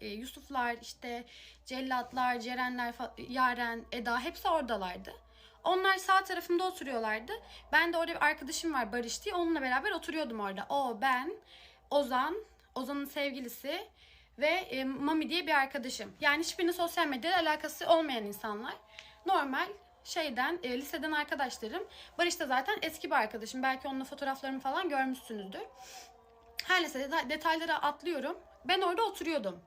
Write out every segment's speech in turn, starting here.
e, Yusuflar, işte Cellatlar, Cerenler, Yaren, Eda hepsi oradalardı. Onlar sağ tarafımda oturuyorlardı. Ben de orada bir arkadaşım var Barış diye. Onunla beraber oturuyordum orada. O, ben, Ozan, Ozan'ın sevgilisi ve e, Mami diye bir arkadaşım. Yani hiçbirinin sosyal medyayla alakası olmayan insanlar. Normal şeyden, e, liseden arkadaşlarım. Barış da zaten eski bir arkadaşım. Belki onunla fotoğraflarımı falan görmüşsünüzdür. Her neyse deta- detaylara atlıyorum. Ben orada oturuyordum.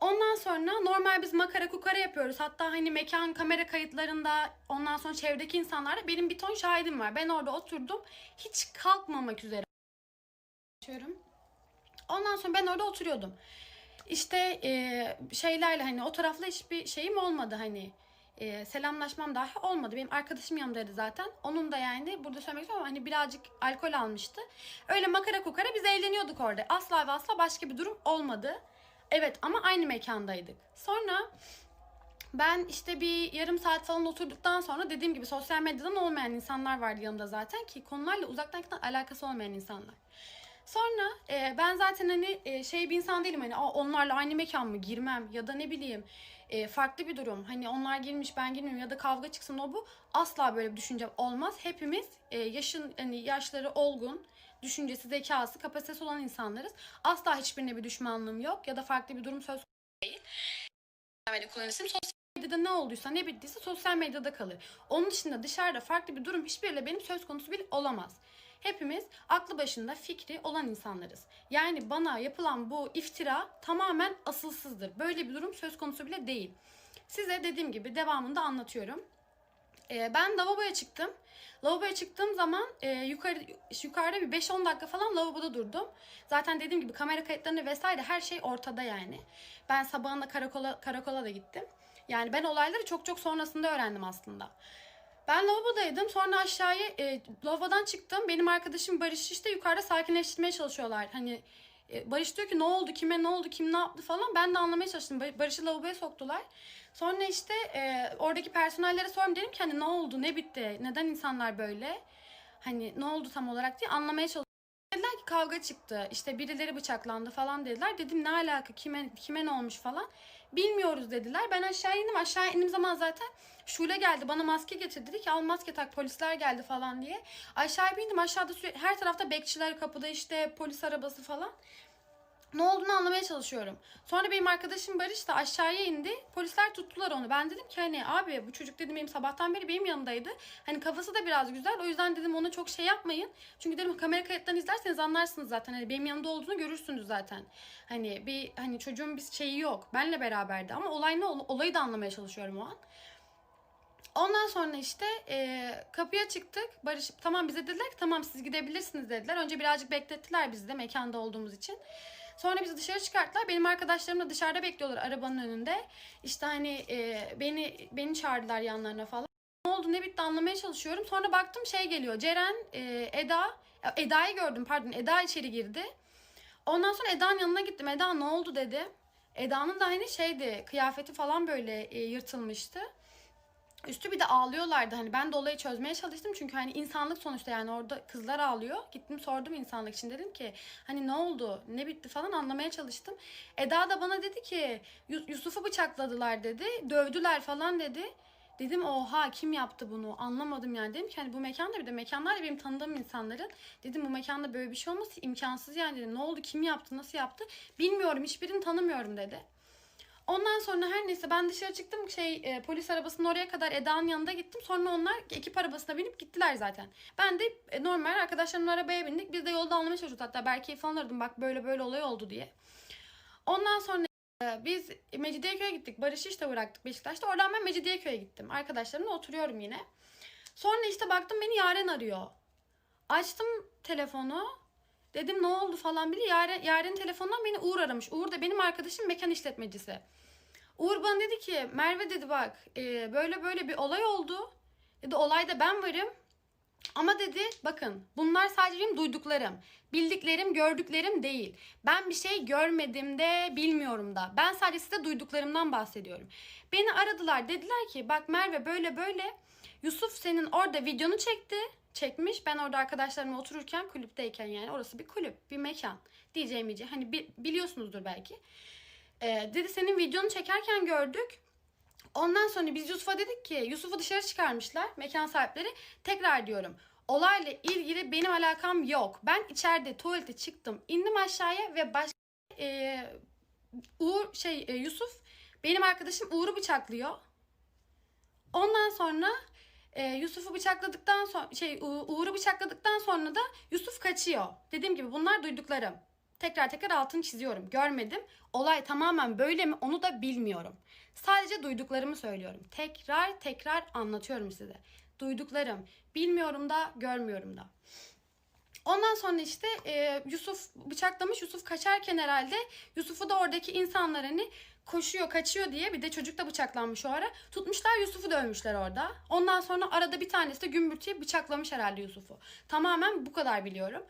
Ondan sonra normal biz makara kukara yapıyoruz. Hatta hani mekan kamera kayıtlarında ondan sonra çevredeki insanlarda benim bir ton şahidim var. Ben orada oturdum. Hiç kalkmamak üzere. Ondan sonra ben orada oturuyordum. İşte e, şeylerle hani o tarafla hiçbir şeyim olmadı hani. E, selamlaşmam dahi olmadı. Benim arkadaşım yanımdaydı zaten. Onun da yani burada söylemek istiyorum hani birazcık alkol almıştı. Öyle makara kukara biz eğleniyorduk orada. Asla ve asla başka bir durum olmadı. Evet ama aynı mekandaydık. Sonra ben işte bir yarım saat falan oturduktan sonra dediğim gibi sosyal medyadan olmayan insanlar vardı yanımda zaten ki konularla uzaktan alakası olmayan insanlar. Sonra e, ben zaten hani e, şey bir insan değilim hani "Aa, onlarla aynı mekan mı girmem ya da ne bileyim e, farklı bir durum. Hani onlar girmiş ben girmiyorum ya da kavga çıksın o bu. Asla böyle bir düşüncem olmaz. Hepimiz e, yaşın hani yaşları olgun, düşüncesi, zekası, kapasitesi olan insanlarız. Asla hiçbirine bir düşmanlığım yok ya da farklı bir durum söz konusu değil. Yani kullanırsın. Sosyal medyada ne olduysa ne bittiyse sosyal medyada kalır. Onun dışında dışarıda farklı bir durum hiçbiriyle benim söz konusu bile olamaz. Hepimiz aklı başında fikri olan insanlarız. Yani bana yapılan bu iftira tamamen asılsızdır. Böyle bir durum söz konusu bile değil. Size dediğim gibi devamında anlatıyorum. Ee, ben lavaboya çıktım. Lavaboya çıktığım zaman e, yukarı yukarıda bir 5-10 dakika falan lavaboda durdum. Zaten dediğim gibi kamera kayıtlarını vesaire her şey ortada yani. Ben sabahında karakola karakola da gittim. Yani ben olayları çok çok sonrasında öğrendim aslında. Ben lavabodaydım. Sonra aşağıya e, lavabodan çıktım. Benim arkadaşım Barış işte yukarıda sakinleştirmeye çalışıyorlar. Hani e, Barış diyor ki ne oldu, kime ne oldu, kim ne yaptı falan. Ben de anlamaya çalıştım. Bar- Barış'ı lavaboya soktular. Sonra işte e, oradaki personellere sordum. Dedim ki hani ne oldu, ne bitti, neden insanlar böyle? Hani ne oldu tam olarak diye anlamaya çalıştım. Dediler ki kavga çıktı. İşte birileri bıçaklandı falan dediler. Dedim ne alaka, kime, kime ne olmuş falan. Bilmiyoruz dediler. Ben aşağı indim. Aşağı indiğim zaman zaten Şule geldi bana maske getir dedi ki al maske tak polisler geldi falan diye. Aşağı bindim aşağıda her tarafta bekçiler kapıda işte polis arabası falan. Ne olduğunu anlamaya çalışıyorum. Sonra benim arkadaşım Barış da aşağıya indi. Polisler tuttular onu. Ben dedim ki hani abi bu çocuk dedim benim sabahtan beri benim yanımdaydı. Hani kafası da biraz güzel. O yüzden dedim ona çok şey yapmayın. Çünkü dedim kamera kayıtlarını izlerseniz anlarsınız zaten. Hani benim yanımda olduğunu görürsünüz zaten. Hani bir hani çocuğun bir şeyi yok. Benle beraberdi ama olay ne ol- olayı da anlamaya çalışıyorum o an. Ondan sonra işte e, kapıya çıktık. Barış tamam bize dediler ki tamam siz gidebilirsiniz dediler. Önce birazcık beklettiler bizi de mekanda olduğumuz için. Sonra bizi dışarı çıkarttılar. Benim arkadaşlarım da dışarıda bekliyorlar arabanın önünde. İşte hani e, beni beni çağırdılar yanlarına falan. Ne oldu ne bitti anlamaya çalışıyorum. Sonra baktım şey geliyor. Ceren, e, Eda, Eda'yı gördüm pardon. Eda içeri girdi. Ondan sonra Eda'nın yanına gittim. Eda ne oldu dedi. Eda'nın da hani şeydi kıyafeti falan böyle e, yırtılmıştı. Üstü bir de ağlıyorlardı. Hani ben de olayı çözmeye çalıştım. Çünkü hani insanlık sonuçta yani orada kızlar ağlıyor. Gittim sordum insanlık için. Dedim ki hani ne oldu? Ne bitti? falan anlamaya çalıştım. Eda da bana dedi ki "Yu- Yusuf'u bıçakladılar dedi. Dövdüler falan dedi. Dedim oha kim yaptı bunu? Anlamadım yani. Dedim ki hani bu mekanda bir de mekanlar da benim tanıdığım insanların. Dedim bu mekanda böyle bir şey olması imkansız yani. Dedim ne oldu? Kim yaptı? Nasıl yaptı? Bilmiyorum hiçbirini tanımıyorum dedi. Ondan sonra her neyse ben dışarı çıktım şey e, polis arabasının oraya kadar Eda'nın yanında gittim. Sonra onlar ekip arabasına binip gittiler zaten. Ben de e, normal arkadaşlarımla arabaya bindik. Biz de yolda anlamaya çalışıyorduk hatta belki falan aradım bak böyle böyle olay oldu diye. Ondan sonra e, biz Mecidiyeköy'e gittik. Barış'ı işte bıraktık Beşiktaş'ta. Oradan ben Mecidiyeköy'e gittim. Arkadaşlarımla oturuyorum yine. Sonra işte baktım beni Yaren arıyor. Açtım telefonu. Dedim ne oldu falan bile. Yaren, Yaren'in telefonundan beni Uğur aramış. Uğur da benim arkadaşım mekan işletmecisi. Uğur bana dedi ki Merve dedi bak e, böyle böyle bir olay oldu. Dedi olayda ben varım. Ama dedi bakın bunlar sadece benim duyduklarım. Bildiklerim, gördüklerim değil. Ben bir şey görmedim de bilmiyorum da. Ben sadece size duyduklarımdan bahsediyorum. Beni aradılar dediler ki bak Merve böyle böyle Yusuf senin orada videonu çekti. Çekmiş. Ben orada arkadaşlarımla otururken kulüpteyken yani orası bir kulüp, bir mekan. Diyeceğim diyeceğim. Hani bi- biliyorsunuzdur belki. Ee, dedi senin videonu çekerken gördük. Ondan sonra biz Yusuf'a dedik ki Yusuf'u dışarı çıkarmışlar mekan sahipleri. Tekrar diyorum olayla ilgili benim alakam yok. Ben içeride tuvalete çıktım indim aşağıya ve başka e, Uğur şey e, Yusuf benim arkadaşım Uğur'u bıçaklıyor. Ondan sonra e, Yusuf'u bıçakladıktan sonra şey Uğur'u bıçakladıktan sonra da Yusuf kaçıyor. Dediğim gibi bunlar duyduklarım. Tekrar tekrar altını çiziyorum. Görmedim. Olay tamamen böyle mi onu da bilmiyorum. Sadece duyduklarımı söylüyorum. Tekrar tekrar anlatıyorum size. Duyduklarım. Bilmiyorum da görmüyorum da. Ondan sonra işte e, Yusuf bıçaklamış. Yusuf kaçarken herhalde Yusuf'u da oradaki insanlar hani koşuyor kaçıyor diye bir de çocuk da bıçaklanmış o ara. Tutmuşlar Yusuf'u dövmüşler orada. Ondan sonra arada bir tanesi de gümbürtüye bıçaklamış herhalde Yusuf'u. Tamamen bu kadar biliyorum.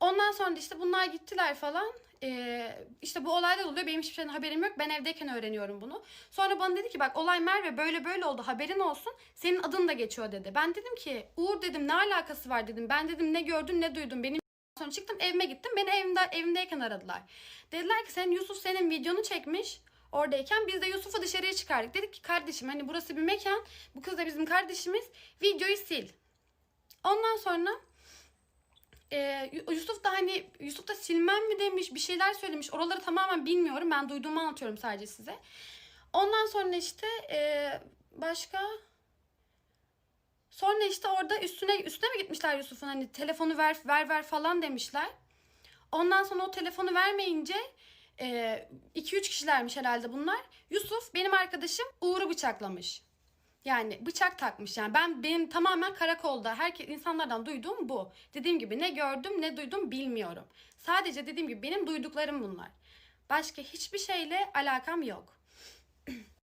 Ondan sonra işte bunlar gittiler falan. Ee, işte bu olaylar oluyor. Benim hiçbir şeyden haberim yok. Ben evdeyken öğreniyorum bunu. Sonra bana dedi ki bak olay Merve böyle böyle oldu. Haberin olsun. Senin adın da geçiyor dedi. Ben dedim ki Uğur dedim ne alakası var dedim. Ben dedim ne gördün ne duydun. Benim sonra çıktım evime gittim. Beni evimde, evimdeyken aradılar. Dediler ki senin Yusuf senin videonu çekmiş. Oradayken biz de Yusuf'u dışarıya çıkardık. Dedik ki kardeşim hani burası bir mekan. Bu kız da bizim kardeşimiz. Videoyu sil. Ondan sonra e, Yusuf da hani Yusuf da silmem mi demiş bir şeyler söylemiş. Oraları tamamen bilmiyorum. Ben duyduğumu anlatıyorum sadece size. Ondan sonra işte e, başka sonra işte orada üstüne üstüne mi gitmişler Yusuf'un hani telefonu ver ver ver falan demişler. Ondan sonra o telefonu vermeyince 2-3 kişilermiş herhalde bunlar. Yusuf benim arkadaşım Uğur'u bıçaklamış. Yani bıçak takmış yani ben benim tamamen karakolda herkes insanlardan duyduğum bu. Dediğim gibi ne gördüm ne duydum bilmiyorum. Sadece dediğim gibi benim duyduklarım bunlar. Başka hiçbir şeyle alakam yok.